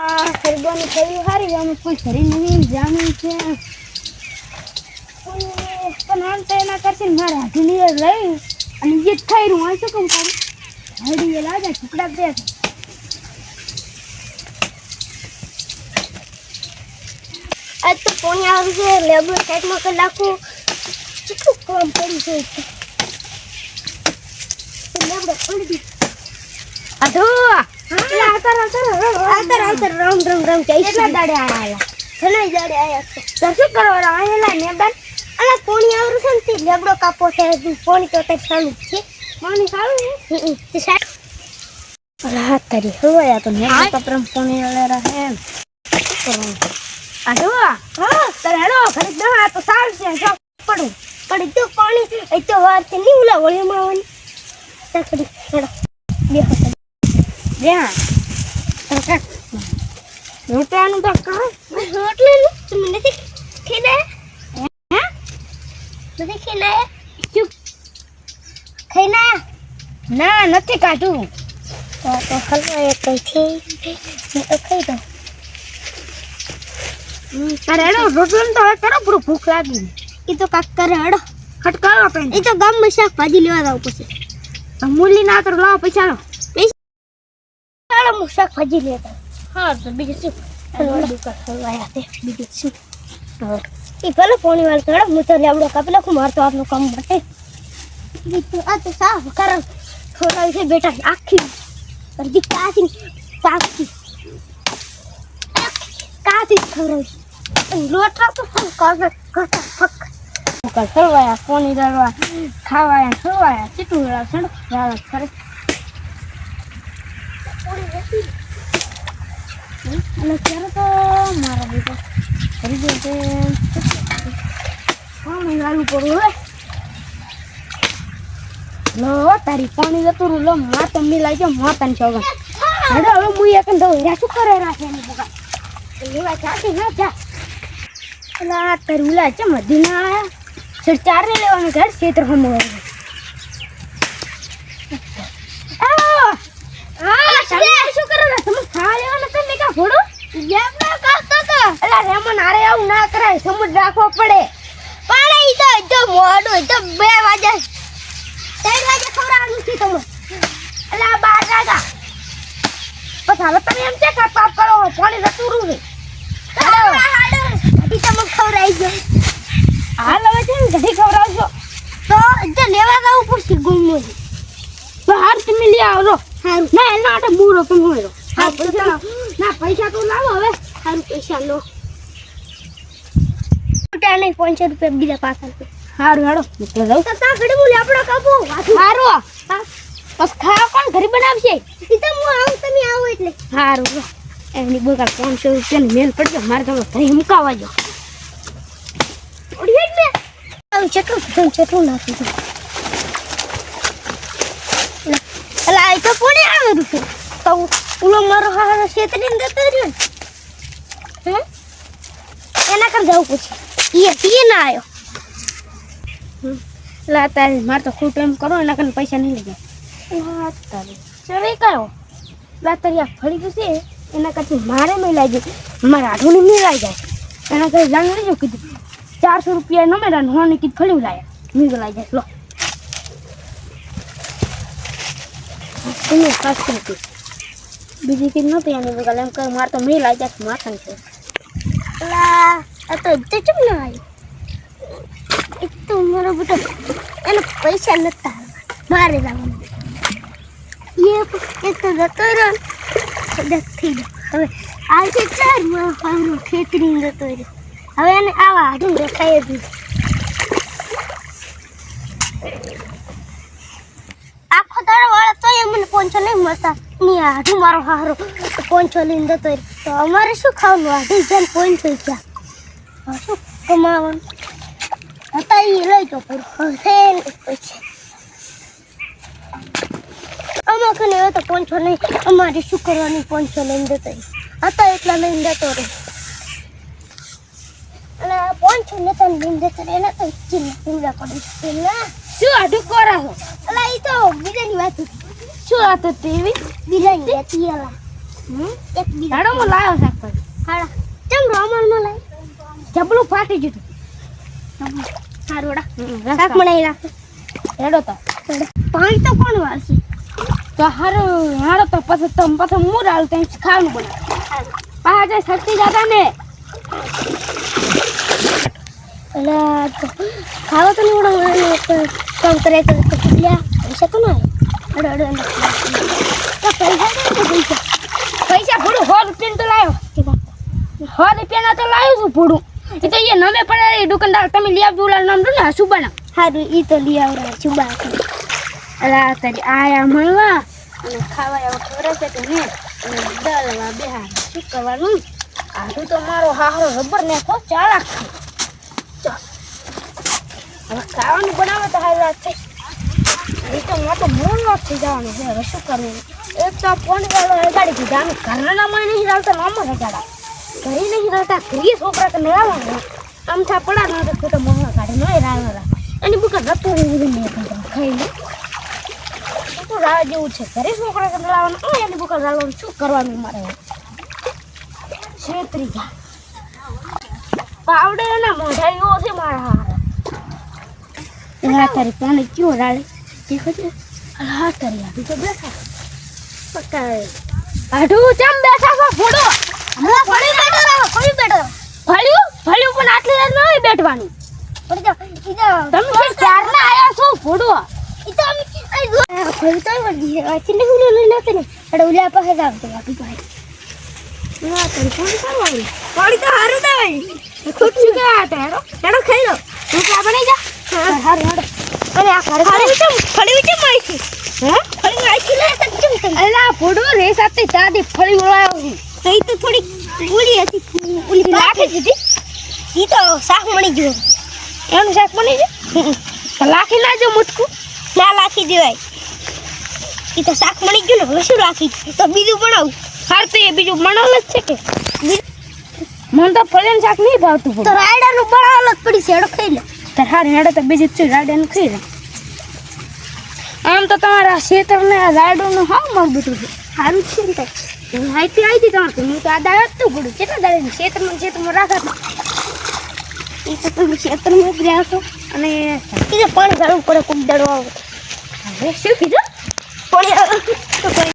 આ ખરીદવાની થયું સારી અમે કોઈ ઘરે નહીં જામી છે. પણ આમ તો એના કરશે મારે હાથીની લઈ અને જે થઈ રહ્યું હોય શું કેમ ખાવું? હળી એ લાગે ટુકડા દે આજ તો પોણી આવી છે લેબર સાઈડમાં કલાકો કેટલું કામ પડી છે? લેબડો પડી ગઈ આતર આતર આવતર આવતર. રામ રામ રામ જય શ્રી દાડે આયા ઘણા દાડે આયા શું કરવા આયેલા મેદાન અને પોણી આવરું છે ને લેબડો કાપો છે કોણી તો તે ચાલુ છે. પાણી સારું છે. તે સાઈડ અલા તારી હવાયા તો મેં કપરમ પાણી વાળે રહે આધો હા તારે હેડો ઘરે દવા તો સારું છે. જો પડું. પડી તો પાણી એ તો વાત નહીં ઓલા વળીમાં આવવાની. કરી હેડો. બે હાથ જ્યાં રોટવાનું તો કા રોટલાનું? તમે નથી ખાઈને હે? નથી ખાઈને ચૂપ ખાઈને આયા? ના નથી કાઢું તો તો હલવા એક કઈ છે. હું તો ખાઈ દઉં. તારે હેડો રોટલાનું તો હવે કરો પૂરું ભૂખ લાગી. એ તો કાક કરે હડો. ખટકાવો આપણે એ તો ગામમાં શાકભાજી લેવા જાવ પછી. મૂલી ના તો લાવો પૈસા લો. ચાલો હું શાકભાજી લેતા. હા તો બીજું શું? બીજું શું? એ ભલે પોણી વાળ તો હડો હું તો લેવડો કાપી નાખું મારે તો આપનું કામ માટે. આ તો સાફ કારણ ખોરાવી છે બેટા આખી. અડધી કાચી પાકી કાચી ખવડાવી અને લોટા તો શું કાગળ ઘટા ફક કલ સળવાયા પોણી દરવા ખાવાયા સળવાયા ચીટું વેળા ખરે અને ત્યારે તો મારા બેટા કરી દે તે પાણી વાળું પડું હવે લો, તારી પાણી જતું રહ્યું લો માતા મિલાઈ ગયો માતાને ચોગન હેડો હવે હું એક દઉં હેરા શું કરે રાખે એની બગા લેવા જાતી ના જા અલા તારી ઉલા છે. મધી ના આયા સર ચાર ને લેવાનું ઘર ક્ષેત્ર હમ શું કરો ને તમે ખા લેવાના તમે કા ફોડો લેબડો કાપતો તો અલા રેમન આરે આવું ના કરાય સમજ રાખવો પડે પણ ઈ તો ઈ તો મોડું ઈ તો બે વાગે ત્રણ વાગે ખવડાવવાનું છે તમે અલા બાર રાગા હવે તમે એમ છે કે પાપ કરો પાણી રહ્યું છે. હાડો હાડો ઈ તો મને ખવડાવી ગયો હાલ હવે છે ને ઘડી ખવડાવજો. તો જે લેવા જવું પડશે ગુમો તો હાર તમે લઈ આવજો. હારું. ના એના માટે બૂરો પણ હોય હા, પૈસા ના પૈસા તો લાવો હવે. હારું પૈસા લો. છૂટા નહીં પાંચસો રૂપિયા બીજા પાછા આપો. સારું હેડો નીકળી જાઉં. તો તા ઘડી બોલી આપણો કાપો સારું હા. બસ ખાવા કોણ ઘરે બનાવશે? તો હું આવું તમે આવો એટલે. લો. એમની બગાડ પાંચસો રૂપિયાની મેલ પડજો મારે તો ઘરે મુકાવા જો ચટલું ચટલું નાખી દઉં અલા આ તો કોને આવેલું છે? તો ઉલો મારો હારો છેતરીને જતો રહ્યો ને. એના કર જવું પછી. એ પીએ ના આવ્યો લા તારે મારે તો ખોટું એમ કરો એના કરીને પૈસા નહીં લઈ જાય. ચડે કયો લા તારી આ ફળી ગયું છે એના કરતી મારે મેલાઈ જાય મારા આઠું મેળાઈ જાય. એના કરી જાણ લેજો કીધું? ચારસો રૂપિયા ન મેળા હોની કીધું ફળી લાયા. મેળાઈ જાય. લો. તમે ખાસ નથી બીજી કીધું નહોતી એની બગલ એમ કહે, મારે તો મેળાઈ જાય માથાને છે. આ તો તે ના આવ્યો એક તો મારો બેટો, એને પૈસા નતા મારે લાવવાનું. એ હવે એને આવા હાડું દેખાય દીધું નહીં. આખો દાડો વાળા તો મને પોંચો નહીં મળતા ની હાડું મારો હારો પોંચો લઈને અમારે શું ખાવાનું હાડું જેમ પોંચો ગયા શું કમાવાનું હતા એ લઈ પૂરું હવે પછી કને હવે તો પોંચો નહીં. અમારે શું કરવાની પોંચો લઈને જતો હતા એટલા લઈને જતો રે અને આ પોંચો લેતા લઈને જતો રહ્યો એને તો ચીલા ચીલા પડી ચીલા શું આઢું કરા છો અલા એ તો બીજાની વાત હતી શું વાત હતી એવી બીજાની હતી અલા. એક બીજા હાડો હું લાવ્યો શાકભાજી. હાડા. ચમમાં લઈ જબલું ફાટી ગયું હારોડા સારું શાક બનાવી રાખો હેડો તો. પાણી તો કોણ વાળશે? તો હારું હારો તો પછી તમ પછી હું ડાળ તેમ ખાવાનું બનાવ પાછા જાય શક્તિ દાદા ને એટલે ખાવા તો નહીં ઉડે કામ કરે તો લ્યા પૈસા તો ના અડો અડો અડો તો પૈસા તો પૈસા પૈસા ભૂડું સો રૂપિયા તો લાવ્યો સો રૂપિયાના તો લાવ્યો છું ભૂડું એ તો એ નવે પડે એ દુકાનદાર તમે લઈ આપજો ઓલા નામ ને હસું બના સારું ઈ તો લઈ આવડે છું બાકી અલા તારી આયા મળવા અને ખાવા એવો ખબર છે કે નહીં અને દળવા બેહા શું કરવાનું? આટલું તો મારો હાહરો રબર ને ખો ચાલાક છે. હવે ખાવાનું બનાવે તો હાલ વાત છે એ તો મોટો નો થઈ જવાનું છે. હવે શું કરવું? એક તો ફોન લગાડી દીધા. અમે ઘરના માં નહીં રાખતા નામ રગાડા ઘરે નહીં રાખતા ઘરે છોકરા તો મેળવવાનું આમ થા પડા ન તો તો મોહા કાઢે. નહીં રાવરા એની બુકા નતું રહી ને ખાઈ લે. રાહ જેવું છે. ઘરે છોકરા કે મેળવવાનું અને એની ભૂખા ઝાડવાનું શું કરવાનું મારે છેતરી જા પાવડે ના મોઢા એવો છે મારા હારા. તારી પાણી કયો રાડે કે ખજે હા તારી આટલું તો બેઠા. પકાય આટલું ચમ બેઠા છો? ફોડો હા ફળી બેઠો રહો ફળી બેઠો ફળ્યું ફળ્યું પણ આટલી રાત ન બેઠવાનું. બેઠવાની તમે ક્યારના આવ્યા આયા છો? ફોડો જો ફળી તો વળી છે આ ચીલી હુલો લઈ નાખે ને અડો ઉલા પાસે જાવ તો બાકી પાસે ના તારી પાણી કરવાનું પાણી તો હારું દેવાય ખુદ શું કે આ હેડો હેડો ખાઈ લો રોટલા બની જા હારું હેડો અને આ ઘરે ફળી વિચમ ફળી વિચમ છે હે ફળી નાખી લે તો ચમ અલા ફોડો તો તો હતી તો જો મુટકું ના લાખી દેવાય. ઈ તો શાક મળી ગયું ને હવે શું રાખી? તો બીજું બનાવું. હાર તો એ બીજું મણલ જ છે કે? મને તો ફળીનું શાક નહીં ભાવતું તો રાયડાનું બનાવવાનું જ પડી છે એડો ખાઈ લે. તાર હાર હેડો તો બીજું છું રાયડાનું ખાઈ લે. આમ તો તમારા ખેતરને રાયડોનું હા મગ બધું છે. સારું છે ને તાર. માહિતી આવી હતી તમારે હું તો આ દાડા જ તું પડું કેટલા દાડે ક્ષેત્રમાં ક્ષેત્રમાં રાખા? એ તો તમે ક્ષેત્રમાં રહ્યા છો. અને તો પાણી ગાળવું પડે દાડો આવે. હવે શું કીધું? video. Bye.